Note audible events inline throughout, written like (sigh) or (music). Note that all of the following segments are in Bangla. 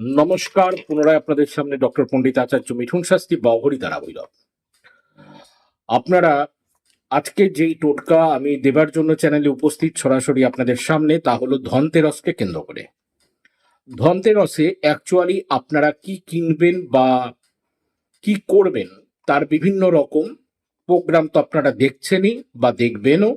নমস্কার, পুনরায় আপনাদের সামনে ডক্টর পণ্ডিত আচার্য মিঠুন শাস্তি বাহরি দ্বারা বৈরব আপনারা আজকে যেই টোটকা আমি দেবার জন্য চ্যানেলে উপস্থিত সরাসরি আপনাদের সামনে, তা হলো ধনতেরসকে কেন্দ্র করে। ধনতেরসে অ্যাকচুয়ালি আপনারা কি কিনবেন বা কি করবেন, তার বিভিন্ন রকম প্রোগ্রাম তো আপনারা দেখছেনই বা দেখবেনও,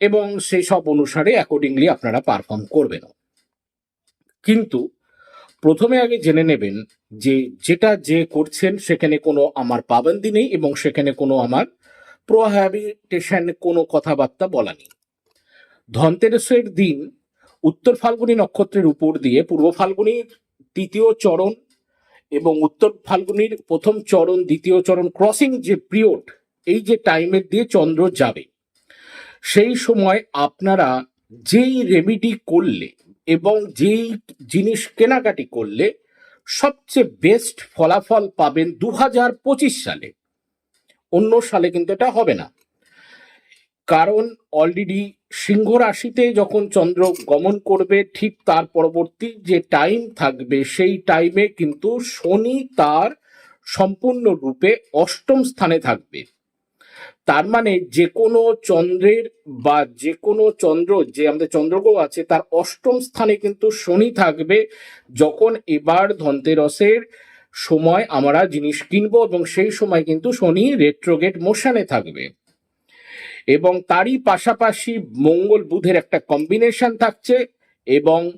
এবং সেই সব অনুসারে অ্যাকর্ডিংলি আপনারা পারফর্ম করবেনও। কিন্তু প্রথমে আগে জেনে নেবেন যে যেটা যে করছেন, সেখানে কোনো আমার পাবন্দি নেই এবং সেখানে কোনো আমার প্রোহ্যাবিটেশন কোনো কথাবার্তা বলা নেই। ধনতেরসের দিন উত্তর ফাল্গুনী নক্ষত্রের উপর দিয়ে পূর্ব ফাল্গুনির তৃতীয় চরণ এবং উত্তর ফাল্গুনির প্রথম চরণ, দ্বিতীয় চরণ ক্রসিং যে পিরিয়ড এই যে টাইমের দিয়ে চন্দ্র যাবে, সেই সময় আপনারা যেই রেমিডি করলে এবং যেই জিনিস কেনাকাটি করলে সবচেয়ে বেস্ট ফলাফল পাবেন দু হাজার পঁচিশ সালে। অন্য সালে কিন্তু এটা হবে না। কারণ অলরেডি সিংহ রাশিতে যখন চন্দ্র গমন করবে, ঠিক তার পরবর্তী যে টাইম থাকবে, সেই টাইমে কিন্তু শনি তার সম্পূর্ণরূপে অষ্টম স্থানে থাকবে। তার মানে যে কোনো চন্দ্রের বা যে কোনো চন্দ্র, যে আমাদের চন্দ্রগ্রহ আছে, তার অষ্টম স্থানে কিন্তু শনি থাকবে যখন এবার ধনতেরসের সময় আমরা জিনিস কিনবো এবং সেই সময় কিন্তু শনি রেট্রোগেট মোশনে থাকবে। এবং তারই পাশাপাশি মঙ্গল বুধের একটা কম্বিনেশন থাকছে এবং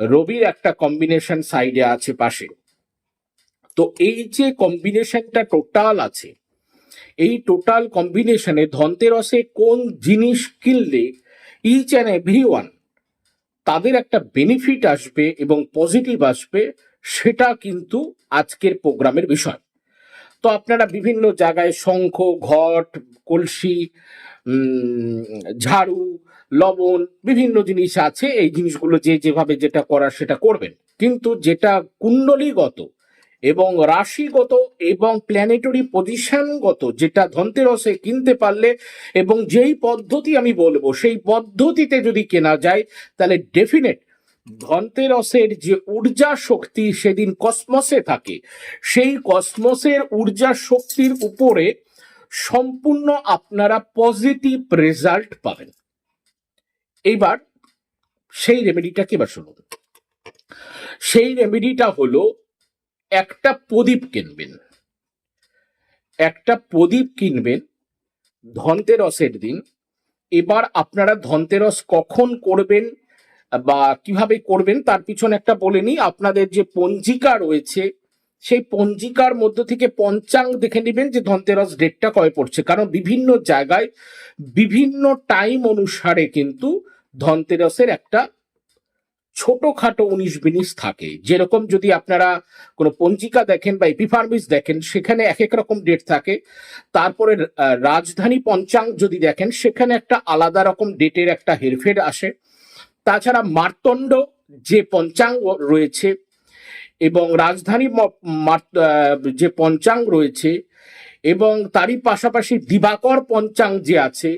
রবির একটা কম্বিনেশন সাইডে আছে পাশে। তো এই যে কম্বিনেশনটা টোটাল আছে এই টোটাল কম্বিনেশনে ধনতেরসে কোন জিনিস কিনলে ইচ অ্যান্ড এভরি ওয়ান তাদের একটা বেনিফিট আসবে এবং পজিটিভ আসবে, সেটা কিন্তু আজকের প্রোগ্রামের বিষয়। তো আপনারা বিভিন্ন জায়গায় শঙ্খ, ঘট, কলসি ঝাড়ু, লবণ বিভিন্ন জিনিস আছে, এই জিনিসগুলো যে যেভাবে যেটা করার সেটা করবেন। কিন্তু যেটা কুণ্ডলীগত এবং রাশিগত এবং প্ল্যানেটরি পজিশনগত যেটা ধনতেরসে কিনতে পারলে এবং যেই পদ্ধতি আমি বলব, সেই পদ্ধতিতে যদি কেনা যায়, তাহলে ডেফিনেট ধনতেরসের যে ঊর্জা শক্তি সেদিন কসমসে থাকে। সেই কসমসের ঊর্জা শক্তির উপরে সম্পূর্ণ আপনারা পজিটিভ রেজাল্ট পাবেন। এইবার সেই রেমেডিটাকে এবার শুনুন। সেই রেমেডিটা হলো একটা প্রদীপ কিনবেন। একটা প্রদীপ কিনবেন ধনতেরসের দিন। এবার আপনারা ধনতেরস কখন করবেন বা কীভাবে করবেন তার পিছনে একটা বলে নিই। আপনাদের যে পঞ্জিকা রয়েছে, সেই পঞ্জিকার মধ্য থেকে পঞ্চাং দেখে নেবেন যে ধনতেরস ডেটটা কয় পড়ছে। কারণ বিভিন্ন জায়গায় বিভিন্ন টাইম অনুসারে কিন্তু ধনতেরসের একটা ছোটখাটো উনিশ বিনিশ থাকে। যেরকম যদি আপনারা কোনো পঞ্জিকা দেখেন বা এপিফার্মিস দেখেন, সেখানে এক এক রকম ডেট থাকে। তারপরে রাজধানী পঞ্চাং যদি দেখেন, সেখানে একটা আলাদা রকম ডেটের একটা হেরফের আসে। তাছাড়া মার্তণ্ড যে পঞ্চাঙ্গ রয়েছে এবং রাজধানী যে পঞ্চাঙ্গ রয়েছে এবং তারই পাশাপাশি দিবাকর পঞ্চাঙ্গ যে আছে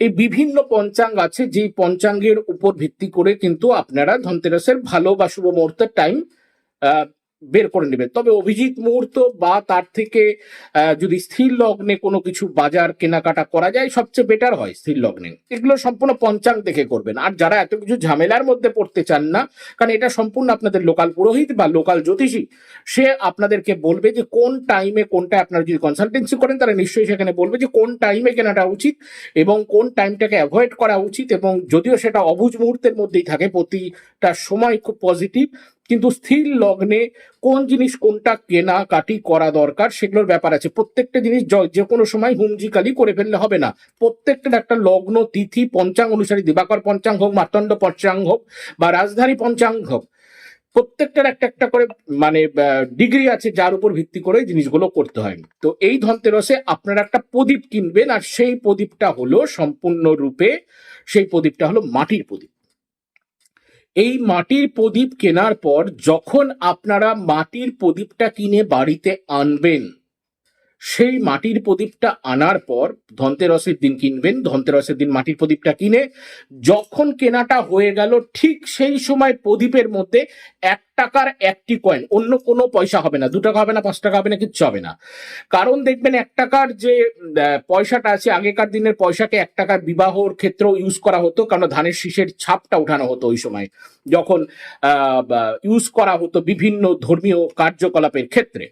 এই বিভিন্ন পঞ্চাঙ্গ আছে, যেই পঞ্চাঙ্গের উপর ভিত্তি করে কিন্তু আপনারা ধনতেরাসের ভালো বা শুভ মুহূর্তের টাইম বের করে নেবেন। তবে অভিজিৎ মুহূর্ত বা তার থেকে যদি স্থির লগ্নে কোনো কিছু বাজার কেনাকাটা করা যায়, সবচেয়ে বেটার হয় স্থির লগ্নে। এগুলো সম্পূর্ণ পঞ্চাং দেখে করবেন। আর যারা এত কিছু ঝামেলার মধ্যে পড়তে চান না, কারণ এটা সম্পূর্ণ আপনাদের লোকাল পুরোহিত বা লোকাল জ্যোতিষী, সে আপনাদেরকে বলবে যে কোন টাইমে কোনটা আপনারা যদি কনসালটেন্সি করেন, তারা নিশ্চয়ই সেখানে বলবে যে কোন টাইমে কেনাটা উচিত এবং কোন টাইমটাকে অ্যাভয়েড করা উচিত এবং যদিও সেটা অবুজ মুহূর্তের মধ্যেই থাকে, প্রতিটা সময় খুব পজিটিভ কিন্তু স্থির লগ্নে কোন জিনিস কোনটা কেনা কাটি করা দরকার সেগুলোর ব্যাপার আছে। প্রত্যেকটা জিনিস যে কোনো সময় হুমজিকালি করে ফেললে হবে না। প্রত্যেকটার একটা লগ্ন, তিথি, পঞ্চাঙ্গ অনুসারে, দিবাকর পঞ্চাঙ্গ হোক মার্তণ্ড পঞ্চাঙ্গ হোক বা রাজধানী পঞ্চাঙ্গ হোক, প্রত্যেকটার একটা একটা করে মানে ডিগ্রি আছে যার উপর ভিত্তি করে জিনিসগুলো করতে হয়। তো এই ধনতেরসে আপনারা একটা প্রদীপ কিনবেন আর সেই প্রদীপটা হলো সম্পূর্ণরূপে, সেই প্রদীপটা হলো মাটির প্রদীপ। এই মাটির প্রদীপ কেনার পর যখন আপনারা মাটির প্রদীপটা কিনে বাড়িতে আনবেন সেই মাটির প্রদীপটা আনার পর ধনতেরসের দিন কিনবেন, ধনতেরসের দিন মাটির প্রদীপটা কিনে যখন কেনাটা হয়ে গেল ঠিক সেই সময় প্রদীপের মধ্যে এক টাকার একটি কয়েন অন্য কোনো পয়সা হবে না, দু টাকা হবে না, পাঁচ টাকা হবে না, কিচ্ছু হবে না। কারণ দেখবেন এক টাকার যে পয়সাটা আছে, আগেকার দিনের পয়সাকে এক টাকার বিবাহর ক্ষেত্রেও ইউজ করা হতো কারণ ধানের শীষের ছাপটা উঠানো হতো ওই সময়। যখন ইউজ করা হতো বিভিন্ন ধর্মীয় কার্যকলাপের ক্ষেত্রে।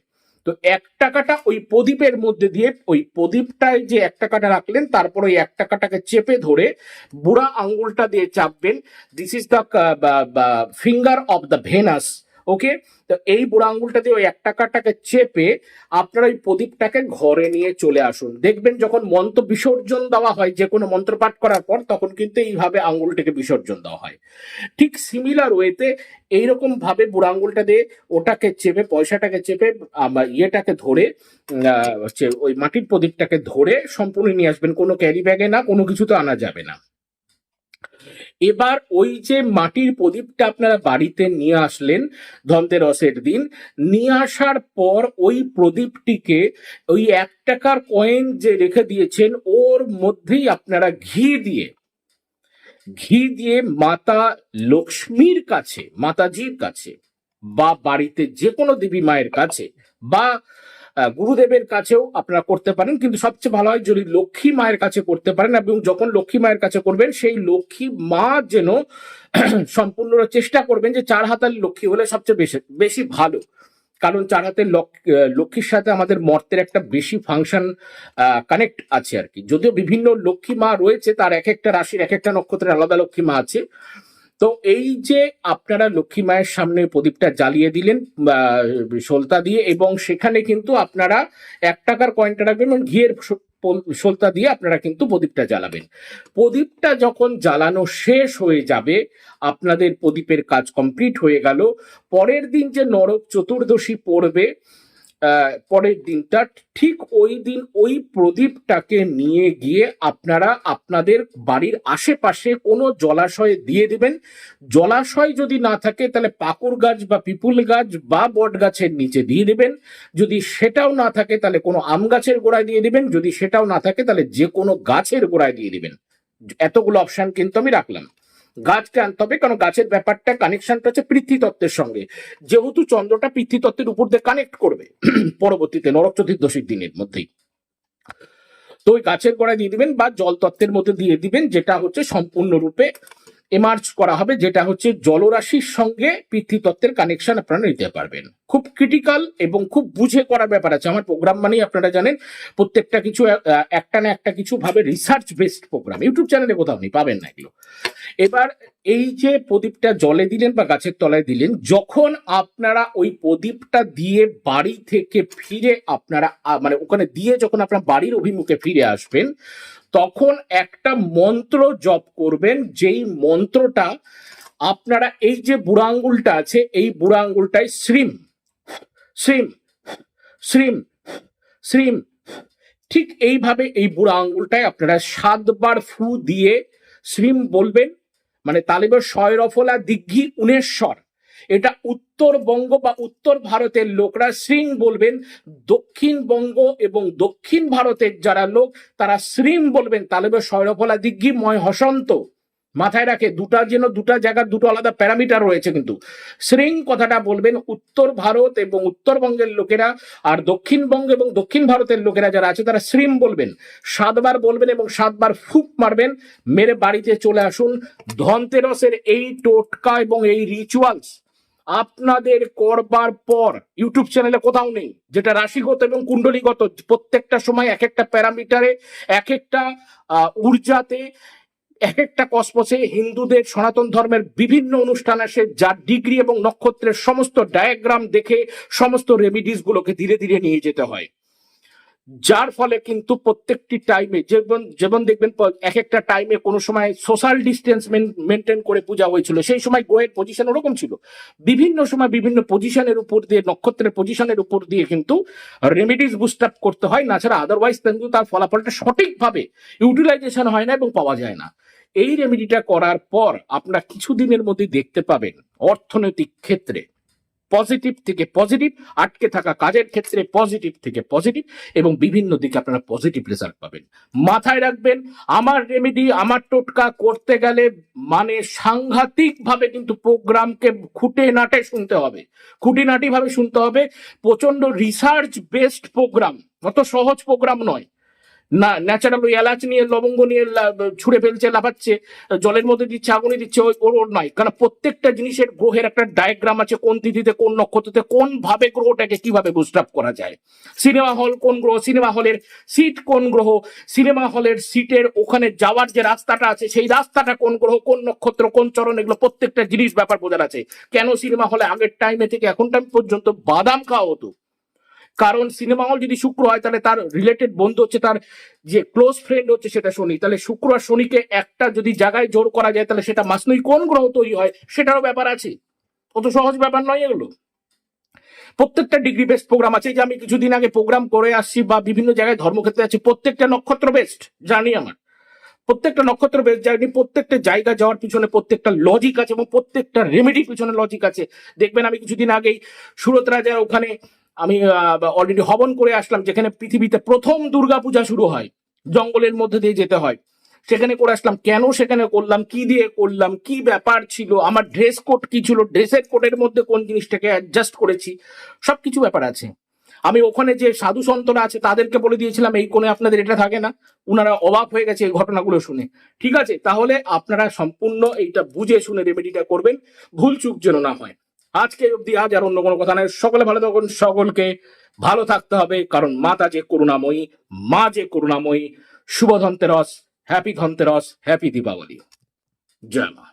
তো এক টাকাটা ওই প্রদীপের মধ্যে দিয়ে ওই প্রদীপটায় যে এক টাকাটা রাখলেন, তারপর ওই এক টাকাটাকে চেপে ধরে বুড়া আঙ্গুলটা দিয়ে চাপবেন। This is the finger of the Venus okay তো এই বুড়া আঙ্গুলটা দিয়ে ওই এক টাকাটাকে চেপে আপনারা ওই প্রদীপটাকে ঘরে নিয়ে চলে আসুন। দেখবেন যখন মন্ত্র বিসর্জন দেওয়া হয়, যে কোনো মন্ত্র পাঠ করার পর, তখন কিন্তু এইভাবে আঙ্গুলটাকে বিসর্জন দেওয়া হয়। ঠিক সিমিলার ওয়েতে এইরকম ভাবে বুড়া আঙ্গুলটা দিয়ে ওটাকে চেপে, পয়সাটাকে চেপে ইয়েটাকে ধরে ওই মাটির প্রদীপটাকে ধরে সম্পূর্ণ নিয়ে আসবেন। কোনো ক্যারি ব্যাগে না, কোনো কিছু তো আনা যাবে না। এবার ওই যে মাটির প্রদীপটা আপনারা বাড়িতে নিয়ে আসলেন ধনতেরসের দিন, নিয়ে আসার পর ওই প্রদীপটিকে ওই এক টাকার কয়েন যে রেখে দিয়েছেন, ওর মধ্যেই আপনারা ঘি দিয়ে ঘি দিয়ে মাতা লক্ষ্মীর কাছে, মাতাজির কাছে বা বাড়িতে যে কোনো দেবী মায়ের কাছে বা গুরুদেবের কাছেও আপনারা করতে পারেন, কিন্তু সবচেয়ে ভালো হয় যদি লক্ষ্মী মায়ের কাছে করতে পারেন, এবং যখন লক্ষ্মী মায়ের কাছে করবেন, সেই লক্ষ্মী মা যেন (clears throat) সম্পূর্ণ চেষ্টা করবেন যে চার হাতার লক্ষ্মী হলে সবচেয়ে বেশি বেশি ভালো। কারণ চার হাতের লক- লক্ষ্মীর সাথে আমাদের মর্তের একটা বেশি ফাংশন কানেক্ট আছে আর কি। যদিও বিভিন্ন লক্ষ্মী মা রয়েছে, তার এক একটা রাশির এক একটা নক্ষত্রের আলাদা লক্ষ্মী মা আছে তো এই যে আপনারা লক্ষ্মী মায়ের সামনে প্রদীপটা জ্বালিয়ে দিলেন সলতা দিয়ে, এবং সেখানে কিন্তু আপনারা এক টাকার কয়েনটা রাখবেন এবং ঘিয়ের সলতা দিয়ে আপনারা কিন্তু প্রদীপটা জ্বালাবেন। প্রদীপটা যখন জ্বালানো শেষ হয়ে যাবে, আপনাদের প্রদীপের কাজ কমপ্লিট হয়ে গেল। পরের দিন যে নরক চতুর্দশী পড়বে পরের দিনটা ঠিক ওই দিন ওই প্রদীপটাকে নিয়ে গিয়ে আপনারা আপনাদের বাড়ির আশেপাশে কোনো জলাশয়ে দিয়ে দিবেন। জলাশয় যদি না থাকে তাহলে পাকুর গাছ বা পিপুল গাছ বা বট গাছের নিচে দিয়ে দিবেন। যদি সেটাও না থাকে তাহলে কোনো আম গাছের গোড়ায় দিয়ে দিবেন। যদি সেটাও না থাকে তাহলে যে কোনো গাছের গোড়ায় দিয়ে দিবেন। এতগুলো অপশন কিন্তু আমি রাখলাম। গাছকে আনতে হবে কারণ গাছের ব্যাপারটা কানেকশনটা হচ্ছে পৃথ্বীতত্ত্বের সঙ্গে। যেহেতু চন্দ্রটা পৃথ্বীতত্ত্বের উপর দিয়ে কানেক্ট করবে, (clears throat) পরবর্তীতে নরক চতুর্দশীর দিনের মধ্যেই। তো ওই গাছের গোড়ায় দিয়ে দিবেন বা জলতত্ত্বের মধ্যে দিয়ে দিবেন, যেটা হচ্ছে সম্পূর্ণরূপে এমার্জ করা হবে, যেটা হচ্ছে জলরাশির সঙ্গে পৃথ্বীতত্ত্বের কানেকশন আপনারা নিতে পারবেন। খুব ক্রিটিক্যাল এবং খুব বুঝে করার ব্যাপার আছে। আমার প্রোগ্রাম মানেই আপনারা জানেন, প্রত্যেকটা কিছু একটা না একটা কিছু ভাবে রিসার্চ বেসড প্রোগ্রাম ইউটিউব চ্যানেলে কোথাও নেই, পাবেন না এগুলো। এবার এই যে প্রদীপটা জলে দিলেন বা গাছের তলায় দিলেন, যখন আপনারা ওই প্রদীপটা দিয়ে বাড়ি থেকে ফিরে আপনারা মানে ওখানে দিয়ে যখন আপনার বাড়ির অভিমুখে ফিরে আসবেন তখন একটা মন্ত্র জপ করবেন, যেই মন্ত্রটা আপনারা, এই যে বুড়া আঙ্গুলটা আছে, এই বুড়া আঙ্গুলটায় শ্রীম শ্রীম শ্রীম শ্রীম। ঠিক এইভাবে এই বুড়া আঙ্গুলটায় আপনারা সাতবার ফু দিয়ে শ্রীম বলবেন মানে তালিবের শয়রফলা দিঘি উনেশ্বর। এটা উত্তরবঙ্গ বা উত্তর ভারতের লোকরা শ্রিং বলবেন দক্ষিণবঙ্গ এবং দক্ষিণ ভারতের যারা লোক, তারা শ্রিম বলবেন। তালেবের শৈরফলা দিঘি ময় হসন্ত মাথায় রাখে, দুটা যেন দুটা জায়গার দুটো আলাদা প্যারামিটার রয়েছে কিন্তু। শ্রিং কথাটা বলবেন উত্তর ভারত এবং উত্তরবঙ্গের লোকেরা, আর দক্ষিণবঙ্গ এবং দক্ষিণ ভারতের লোকেরা যারা আছে, তারা শ্রীম বলবেন। সাতবার বলবেন এবং সাতবার ফুক মারবেন। মেরে বাড়িতে চলে আসুন ধনতেরসের এই টোটকা এবং এই রিচুয়ালস আপনাদের করবার পর ইউটিউব চ্যানেলে কোথাও নেই, যেটা রাশিগত এবং কুণ্ডলীগত, প্রত্যেকটা সময় এক একটা প্যারামিটারে এক একটা ঊর্জাতে এক একটা কসমসে হিন্দুদের সনাতন ধর্মের বিভিন্ন অনুষ্ঠান আসে, যার ডিগ্রি এবং নক্ষত্রের সমস্ত ডায়াগ্রাম দেখে সমস্ত রেমিডিসগুলোকে ধীরে ধীরে নিয়ে যেতে হয়। যার ফলে কিন্তু প্রত্যেকটি টাইমে যেমন যেমন দেখবেন এক একটা টাইমে কোনো সময় সোশ্যাল ডিস্টেন্স মেনটেন করে পূজা হয়েছিল। সেই সময় গ্রহের পজিশন ওরকম ছিল। বিভিন্ন সময় বিভিন্ন পজিশনের উপর দিয়ে, নক্ষত্রের পজিশনের উপর দিয়ে কিন্তু রেমিডিস বুস্ট আপ করতে হয়। না ছাড়া আদারওয়াইজ কিন্তু তার ফলাফলটা সঠিকভাবে ইউটিলাইজেশন হয় না এবং পাওয়া যায় না। এই রেমিডিটা করার পর আপনারা কিছুদিনের মধ্যে দেখতে পাবেন অর্থনৈতিক ক্ষেত্রে পজিটিভ থেকে পজিটিভ আটকে থাকা কাজের ক্ষেত্রে পজিটিভ থেকে পজিটিভ এবং বিভিন্ন দিকে আপনারা পজিটিভ রেজাল্ট পাবেন। মাথায় রাখবেন, আমার রেমেডি আমার টোটকা করতে গেলে মানে সাংঘাতিক ভাবে কিন্তু প্রোগ্রামকে খুঁটে নাটে শুনতে হবে। খুঁটিনাটি ভাবে শুনতে হবে প্রচণ্ড রিসার্চ বেসড প্রোগ্রাম অত সহজ প্রোগ্রাম নয়। না ন্যাচারাল ওই এলাচ নিয়ে, লবঙ্গ নিয়ে ছুঁড়ে ফেলছে, লাফাচ্ছে, জলের মধ্যে দিচ্ছে, আগুনে দিচ্ছে, ওই ওর নয়। কারণ প্রত্যেকটা জিনিসের গ্রহের একটা ডায়াগ্রাম আছে, কোন তিথিতে কোন নক্ষত্রতে কোন ভাবে গ্রহটাকে কীভাবে বুস্ট আপ করা যায়। সিনেমা হল কোন গ্রহ? সিনেমা হলের সিট কোন গ্রহ? সিনেমা হলের সিটের ওখানে যাওয়ার যে রাস্তাটা আছে, সেই রাস্তাটা কোন গ্রহ? কোন নক্ষত্র? কোন চরণ? এগুলো প্রত্যেকটা জিনিস ব্যাপার বোঝার আছে। কেন সিনেমা হলে আগের টাইমে থেকে এখন টাইম পর্যন্ত বাদাম খাওয়া হতো? কারণ সিনেমা হল যদি শুক্র হয়, তাহলে তার রিলেটেড বন্ধু হচ্ছে তার যে ক্লোজ ফ্রেন্ড হচ্ছে সেটা শনি। তাহলে শুক্র আর শনিকে একটা যদি জায়গায় জোর করা যায়, তাহলে সেটা মাসনই কোন গ্রহ তৈরি হয়, সেটারও ব্যাপার আছে। অত সহজ ব্যাপার নয় এগুলো। প্রত্যেকটা ডিগ্রি বেস্ট প্রোগ্রাম আছে। যে আমি কিছুদিন আগে প্রোগ্রাম করে আসছি বা বিভিন্ন জায়গায় ধর্মক্ষেত্রে আছি, প্রত্যেকটা নক্ষত্র বেস্ট জানি আমার। প্রত্যেকটা নক্ষত্র বেস্ট জানি প্রত্যেকটা জায়গা যাওয়ার পিছনে প্রত্যেকটা লজিক আছে এবং প্রত্যেকটা রেমেডির পিছনে লজিক আছে। দেখবেন আমি কিছুদিন আগেই সুরত রাজার ওখানে আমি অলরেডি হবন করে আসলাম, যেখানে পৃথিবীতে প্রথম দুর্গাপূজা শুরু হয়, জঙ্গলের মধ্যে দিয়ে যেতে হয়। সেখানে করে আসলাম, কেন সেখানে করলাম, কি দিয়ে করলাম, কি ব্যাপার ছিল, আমার ড্রেস কোড কি ছিল ড্রেসের কোডের মধ্যে কোন জিনিসটাকে অ্যাডজাস্ট করেছি, সবকিছু ব্যাপার আছে। আমি ওখানে যে সাধু সন্তরা আছে, তাদেরকে বলে দিয়েছিলাম, এই কোণে আপনাদের এটা থাকে না। উনারা অবাক হয়ে গেছে এই ঘটনাগুলো শুনে। ঠিক আছে, তাহলে আপনারা সম্পূর্ণ এইটা বুঝে শুনে রেমেডিটা করবেন, ভুল চুক যেন না হয়। আজকে অব্দি আজ আর অন্য কোনো কথা নাই সকলে ভালো থাকুন, সকলকে ভালো থাকতে হবে, কারণ মাতা যে করুণাময়ী, মা যে করুণাময়ী, শুভ ধন্তেরস হ্যাপি ধন্তেরস হ্যাপি দীপাবলি। জয় মা।